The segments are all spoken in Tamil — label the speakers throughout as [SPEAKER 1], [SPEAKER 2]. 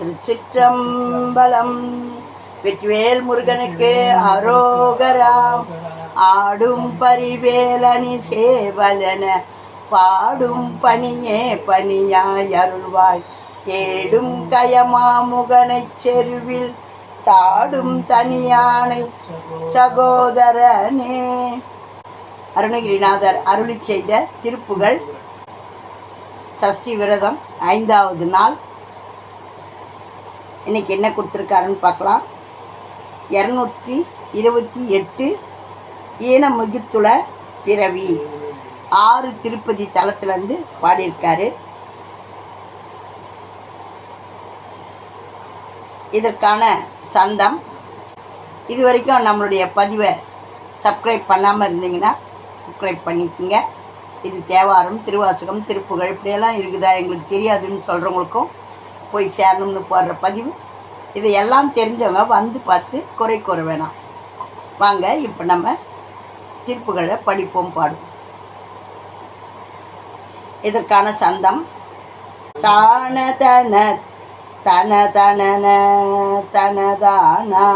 [SPEAKER 1] திருச்சிற்றம்பலம் வெற்றிவேல் முருகனுக்கு அரோகராம். ஆடும் பரிவேலனி சேவலன. பாடும் பணியே பணியாய் அருள்வாய். தேடும் கயமாமுகனைச் செருவில் தாடும் தனியானை சகோதரனே. அருணகிரிநாதர் அருளி செய்த திருப்புகள் சஷ்டி விரதம் ஐந்தாவது நாள் இன்றைக்கி என்ன கொடுத்துருக்காருன்னு பார்க்கலாம். இரநூத்தி இருபத்தி எட்டு ஈனமுகித்துள பிறவி. ஆறு திருப்பதி தளத்துலேருந்து பாடியிருக்காரு. இதற்கான சந்தம். இது வரைக்கும் நம்மளுடைய பதிவை சப்ஸ்கிரைப் பண்ணாமல் இருந்தீங்கன்னா சப்ஸ்கிரைப் பண்ணிக்கோங்க. இது தேவாரம் திருவாசகம் திருப்புகழ் இப்படியெல்லாம் இருக்குதா எங்களுக்கு தெரியாதுன்னு சொல்கிறவங்களுக்கும் போய் சேரணும்னு போடுற பதிவு. இதையெல்லாம் தெரிஞ்சவங்க வந்து பார்த்து குறை கூற வேணாம். வாங்க இப்போ நம்ம தீர்ப்புகளை படிப்போம் பாடுவோம். இதற்கான சந்தம் தான தன தன தனன தனதானா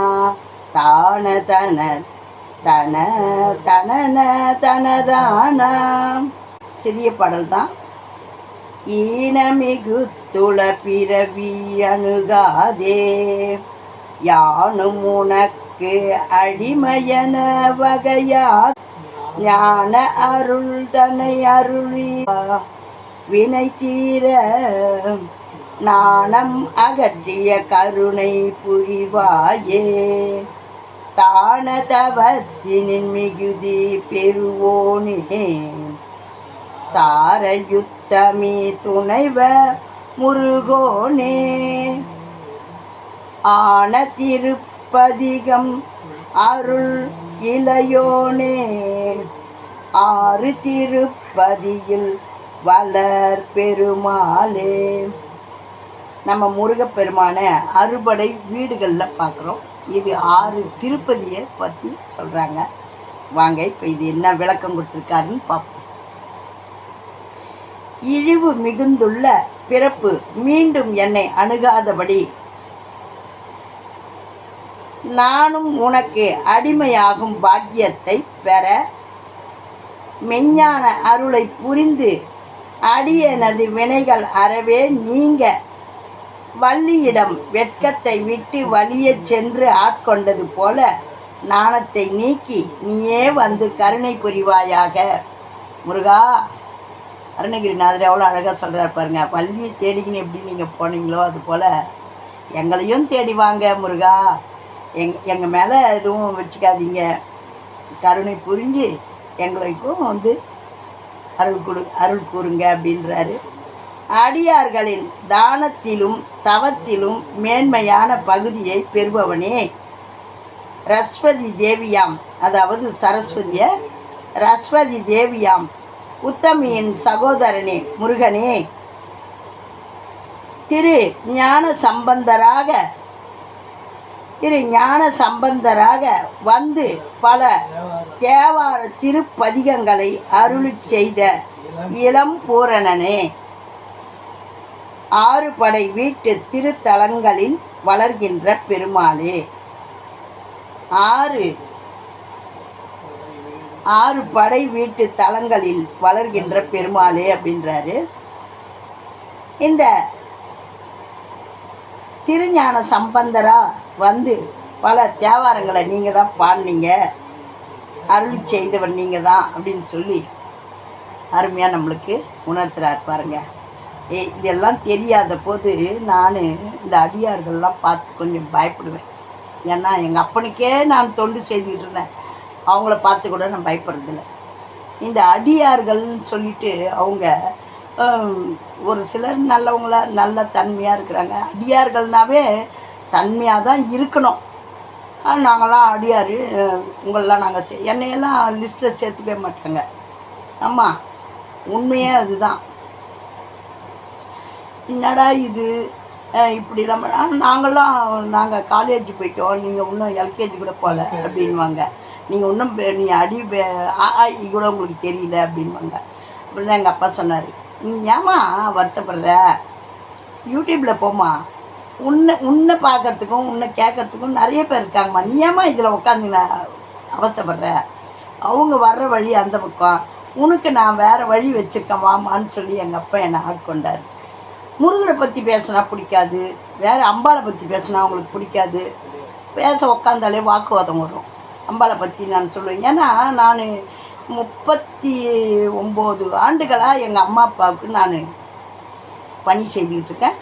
[SPEAKER 1] தான தன தன தனன தனதானா சிறிய பாடல் தான் ஈனமிகு துள பிறவி அணுகாதே. யானும் உனக்கு அடிமையன வகையா ஞான அருள் தனை அருளி வினை தீர நாணம் அகற்றிய கருணை புரிவாயே. தான தவத்தினின் மிகுதி பெறுவோனே. சாரயுத்தமி துணைவ முருகோனே. ஆன திருப்பதிகம் அருள் இளையோனே. ஆறு திருப்பதியில் வளர் பெருமாளே. நம்ம முருகப்பெருமான அறுபடை வீடுகளில் பார்க்குறோம் இது ஆறு திருப்பதியை பற்றி சொல்கிறாங்க வாங்க இப்போ இது என்ன விளக்கம் கொடுத்துருக்காருன்னு பார்ப்போம் இழிவு மிகுந்துள்ள பிறப்பு மீண்டும் என்னை அணுகாதபடி. நானும் உனக்கு அடிமையாகும் பாக்கியத்தை பெற மெஞ்ஞான அருளை புரிந்து அடியனது வினைகள் அறவே நீங்க. வள்ளியிடம் வெட்கத்தை விட்டு வலிய சென்று ஆட்கொண்டது போல நாணத்தை நீக்கி நீயே வந்து கருணை புரிவாயாக. முருகா அருணகிரிநாதர் எவ்வளோ அழகாக சொல்கிறார் பாருங்க. பள்ளியை தேடிக்கின்னு எப்படி நீங்கள் போனீங்களோ அது போல் எங்களையும் தேடி வாங்க முருகா. எங் எங்கள் மேலே எதுவும் வச்சுக்காதீங்க. கருணை புரிஞ்சு எங்களுக்கும் வந்து அருள் கொடு அருள் கூறுங்க அப்படின்றாரு. அடியார்களின் தானத்திலும் தவத்திலும் மேன்மையான பகுதியை பெறுபவனே ரஸ்வதி தேவியாம். அதாவது சரஸ்வதிய ரஸ்வதி தேவியாம். உத்தமியின் சகோதரனே முருகனே. திரு ஞான சம்பந்தராக திரு ஞான சம்பந்தராக வந்து பல தேவார திருப்பதிகங்களை அருளி செய்த இளம் பூரணனே. ஆறு படை வீட்டு திருத்தலங்களில் வளர்கின்ற பெருமாளே. ஆறு ஆறு படை வீட்டு தலங்களில் வளர்கின்ற பெருமாளே அப்படின்றாரு. இந்த திருஞான சம்பந்தரா வந்து பல தேவாரங்களை நீங்கள் தான் பாடினீங்க. அருள் செய்தவர் நீங்கள் தான் அப்படின்னு சொல்லி அருமையாக நம்மளுக்கு உணர்த்துறார் பாருங்க. ஏ இதெல்லாம் தெரியாத போது நான் இந்த அடியார்கள்லாம் பார்த்து கொஞ்சம் பயப்படுவேன். ஏன்னா எங்கள் அப்பனுக்கே நான் தொண்டு செய்துக்கிட்டு இருந்தேன். அவங்கள பார்த்து கூட நான் பயப்படுறதில்ல. இந்த அடியார்கள்னு சொல்லிட்டு அவங்க ஒரு சிலர் நல்லவங்களா நல்ல தன்மையாக இருக்கிறாங்க. அடியார்கள்னாவே தன்மையாக தான் இருக்கணும். நாங்களாம் அடியார் உங்களெலாம் நாங்கள் சே என்னையெல்லாம் லிஸ்ட்டில் சேர்த்துக்கவே மாட்டாங்க. ஆமாம் உண்மையே அதுதான். என்னடா இது? இப்படி இல்லாமல் நாங்களாம் நாங்கள் காலேஜ் போயிட்டோம். நீங்கள் இன்னும் எல்கேஜி கூட போகல அப்படின்வாங்க நீங்கள் இன்னும் நீ அடி பெ- ஆ ஆ, கூட உங்களுக்கு தெரியல அப்படின்வாங்க அப்படி தான் எங்கள் அப்பா சொன்னார். நீ ஏம்மா வருத்தப்படுற? யூடியூப்பில் போம்மா. உன்னை உன்னை பார்க்கறதுக்கும் உன்னை கேட்கறதுக்கும் நிறைய பேர் இருக்காங்கம்மா. நீ ஏம்மா இதில் உட்காந்து நான் அவஸ்தப்படுற? அவங்க வர்ற வழி அந்த பக்கம். உனக்கு நான் வேறு வழி வச்சுருக்கேன் வாமான்னு சொல்லி எங்கள் அப்பா என்னை ஆட்கொண்டார் முருகரை பற்றி பேசினா பிடிக்காது. வேறு அம்பாளை பற்றி பேசினா அவங்களுக்கு பிடிக்காது. பேச உக்காந்தாலே வாக்குவாதம் வரும். அம்பாளை பற்றி நான் சொல்லுவேன். ஏன்னா நான் முப்பத்தி ஒம்பது ஆண்டுகளாக எங்கள் அம்மா அப்பாவுக்கு நான் பணி செய்துக்கிட்டு இருக்கேன்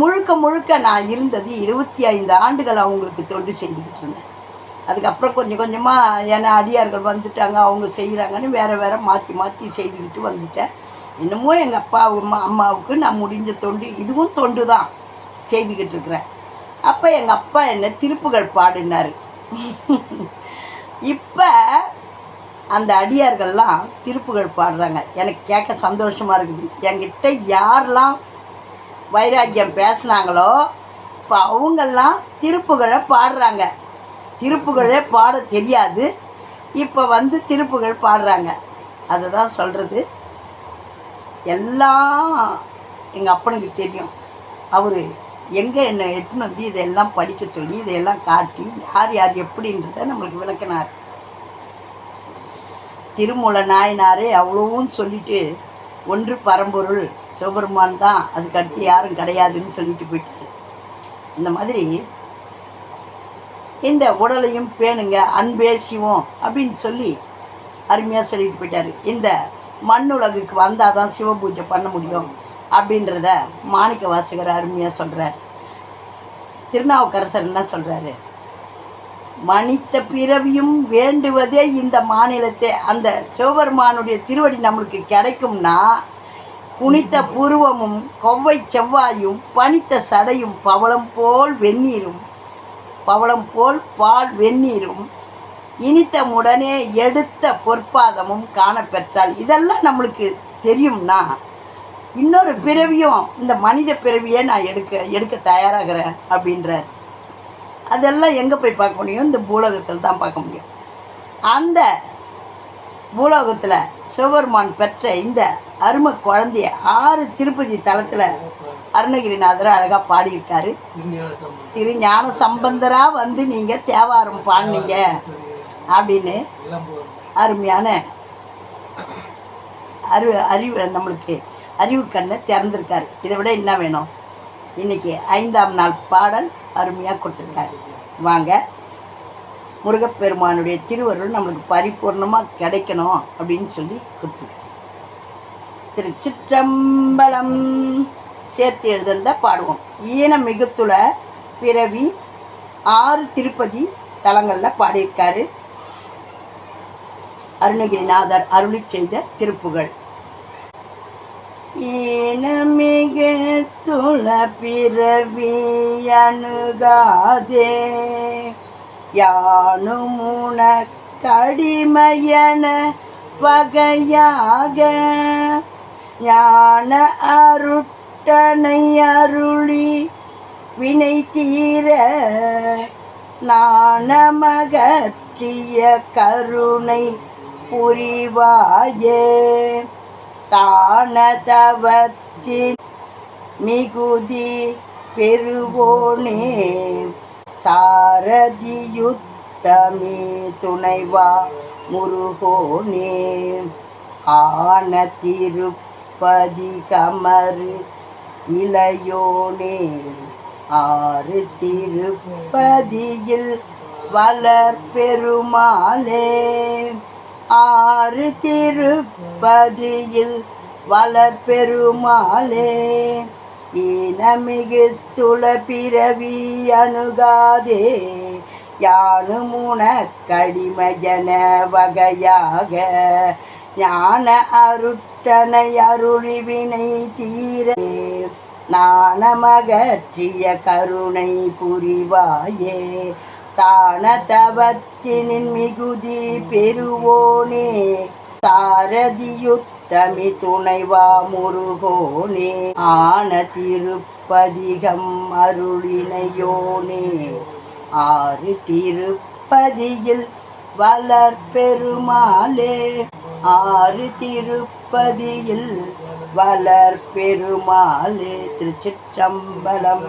[SPEAKER 1] முழுக்க முழுக்க நான் இருந்தது இருபத்தி ஐந்து ஆண்டுகள் அவங்களுக்கு தொண்டு செய்துக்கிட்டு இருந்தேன். அதுக்கப்புறம் கொஞ்சம் கொஞ்சமாக ஏன்னா அடியார்கள் வந்துட்டாங்க அவங்க செய்கிறாங்கன்னு வேறு வேறு மாற்றி மாற்றி செய்துக்கிட்டு வந்துட்டேன். இன்னமும் எங்கள் அப்பா அம்மா அம்மாவுக்கு நான் முடிஞ்ச தொண்டு இதுவும் தொண்டு தான் செய்துக்கிட்டு இருக்கிறேன் அப்போ எங்கள் அப்பா என்ன திருப்புகள் பாடினார். இப்போ அந்த அடியார்கள்லாம் திருப்புகள் பாடுறாங்க. எனக்கு கேட்க சந்தோஷமாக இருக்குது. என்கிட்ட யாரெல்லாம் வைராக்கியம் பேசுனாங்களோ இப்போ அவங்கெல்லாம் திருப்புகழை பாடுறாங்க. திருப்புகழே பாட தெரியாது. இப்போ வந்து திருப்புகழ் பாடுறாங்க. அதை தான் சொல்கிறது எல்லாம் எங்கள் அப்பனுக்கு தெரியும். அவர் எங்கே என்னை எட்டுன்னு வந்து இதெல்லாம் படிக்க சொல்லி இதையெல்லாம் காட்டி யார் யார் எப்படின்றத நம்மளுக்கு விளக்கினார். திருமூல நாயனாரே அவ்வளவும் சொல்லிட்டு ஒன்று பரம்பொருள் சிவபெருமான் தான் அதுக்கு அடுத்து யாரும் கிடையாதுன்னு சொல்லிட்டு போயிட்டாரு. இந்த மாதிரி இந்த உடலையும் பேணுங்க அன்பே சிவம் அப்படின்னு சொல்லி அருமையாக சொல்லிட்டு போயிட்டார். இந்த மண்ணுலகுக்கு வந்தால் தான் சிவ பூஜை பண்ண முடியும். அப்படின்றத மாணிக்க வாசகர் அருமையாக சொல்கிறார் திருநாவுக்கரசர் என்ன சொல்கிறாரு மனித பிறவியும் வேண்டுவதே இந்த மாநிலத்தை. அந்த சிவபெருமானுடைய திருவடி நம்மளுக்கு கிடைக்கும்னா புனித்த புருவமும் கொவ்வை செவ்வாயும் பனித்த சடையும் பவளம் போல் வெந்நீரும் பவளம் போல் பால் வெந்நீரும் இனித்த உடனே எடுத்த பொற்பாதமும் காணப்பெற்றால் இதெல்லாம் நம்மளுக்கு தெரியும்னா இன்னொரு பிறவியும் இந்த மனித பிறவியை நான் எடுக்க எடுக்க தயாராகிறேன் அப்படின்றார். அதெல்லாம் எங்கே போய் பார்க்க முடியும்? இந்த பூலோகத்தில் தான் பார்க்க முடியும். அந்த பூலோகத்தில் சிவபெருமான் பெற்ற இந்த அருமை குழந்தைய ஆறு திருப்பதி தலத்தில் அருணகிரிநாதர் அழகாக பாடியிருக்காரு. திரு ஞான சம்பந்தராக வந்து நீங்கள் தேவாரம் பாடினீங்க அப்படின்னு அருமையான அறிவு அறிவு நம்மளுக்கு அறிவு கண்ணை திறந்திருக்காரு. இதை விட என்ன வேணும்? இன்னைக்கு ஐந்தாம் நாள் பாடல் அருமையாக கொடுத்துருக்காரு. வாங்க. முருகப்பெருமானுடைய திருவருள் நம்மளுக்கு பரிபூர்ணமாக கிடைக்கணும் அப்படின்னு சொல்லி கொடுத்துருக்காரு. திருச்சிற்றம்பலம் சேர்த்து எழுதிருந்தால் பாடுவோம். ஈன மிகுத்துல பிறவி ஆறு திருப்பதி தலங்களில் பாடியிருக்காரு. அருணகிரிநாதர் அருளி செய்த திருப்புகள். ஈனமிகு துள பிறவி அணுகாதே. யானுமுன கடிமையன வகையாக ஞான அருட்டனை அருளி வினை தீர நாணமகற்றிய கருணை புரிவாயே. தானதவத்தின் மிகுதி பெறுவோனே. சாரதியுத்தமே துணைவா முருகோனே. ஆன திருப்பதி கமரு இளையோனே. ஆறு திருப்பதியில் வளர் பெருமாளே ஆறு திருப்பதியில் வளர் பெருமாளே. ஈனமிகு துள பிறவி அணுகாதே. யானுமுன கடிமஜன வகையாக. ஞான அருட்டனை அருளிவினை தீர. தீரே நாணமகற்றிய கருணை புரிவாயே. தான தவத்தினின் மிகுதி பெறுவோனே தாரதியுத்தமி துணைவா முருகோனே ஆன திருப்பதிகம் அருளினையோனே. ஆறு திருப்பதியில் வளர் பெருமாளே ஆறு திருப்பதியில் வளர் பெருமாளே திருச்சிற்றம்பலம்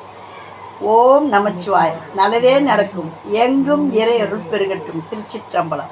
[SPEAKER 1] ஓம் நமச்சிவாய். நல்லதே நடக்கும். எங்கும் இறை அருள் பெருகட்டும்
[SPEAKER 2] திருச்சிற்றம்பலம்.